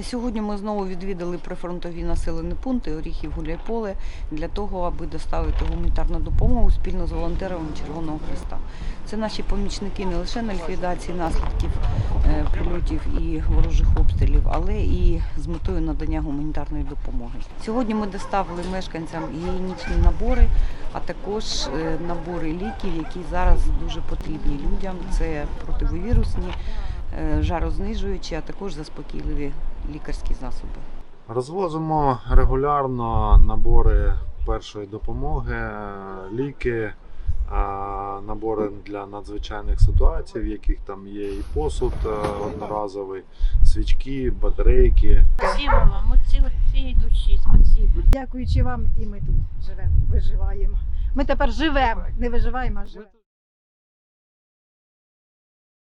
Сьогодні ми знову відвідали прифронтові населені пункти Оріхів Гуляйполе для того, аби доставити гуманітарну допомогу спільно з волонтерами Червоного Христа. Це наші помічники не лише на ліквідації наслідків е, прильотів і ворожих обстрілів, але і з метою надання гуманітарної допомоги. Сьогодні ми доставили мешканцям гігієнічні набори, а також е, набори ліків, які зараз дуже потрібні людям. Це противовірусні, жарознижуючі, а також заспокійливі лікарські засоби. Розвозимо регулярно набори першої допомоги, е, ліки, е, набори для надзвичайних ситуацій, в яких там є і посуд е, одноразовий, свічки, батарейки. Спасибо вам, от ці- от цієї душі, спасибо. Дякуючи вам, і ми тут живемо, виживаємо. Ми тепер живемо, не виживаємо, а живемо.